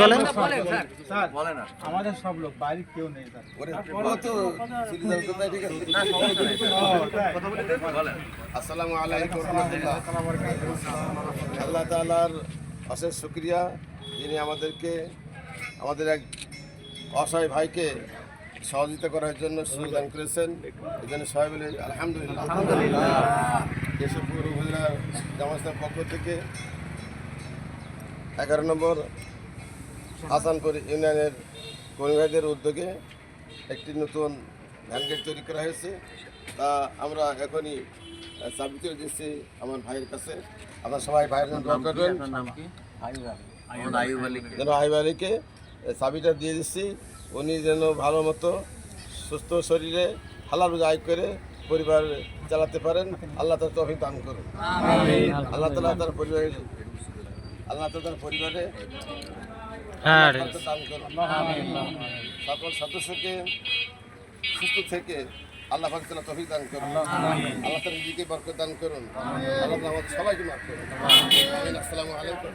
জিনিস বলেন। আমাদের সব লোক বাইরে কেউ নেই স্যার। আসসালামু আলাইকুম রহমতুল্লাহ। আল্লাহ তালার অশেষ শুক্রিয়া। যিনি আমাদেরকে আমাদের এক অসহায় ভাইকে সহযোগিতা করার জন্য সুযোগ করেছেন। এই জন্য সবাই বলে আলহামদুলিল্লাহ। কেশবপুর উপজেলা জামাস্তার পক্ষ থেকে এগারো নম্বর হাসানপুর ইউনিয়নের কর্মী ভাইদের উদ্যোগে একটি নতুন ধান গেট তৈরি করা হয়েছে। তা আমরা এখনই চাবি তুলে দিচ্ছি আমার ভাইয়ের কাছে। আপনার সবাই ভাইয়ের জন্য দোয়া করবেন। যেন আইব আলীকে চাবিটা দিয়ে দিচ্ছি। উনি যেন ভালো মতো সুস্থ শরীরে হালাল আয় করে পরিবার চালাতে পারেন। আল্লাহ তার তফিক দান করুন। আল্লাহ তালা তার পরিবারের আল্লাহ তালা তার পরিবারে হ্যাঁ সকল সদস্যকে সুস্থ থেকে আল্লাহ পাক তাআলা তৌফিক দান করুন। আল্লাহ তাআলা নিজেকে বরকত দান করুন। আল্লাহ আমাদের সবাইকে মাফ করুন। আসসালামু আলাইকুম।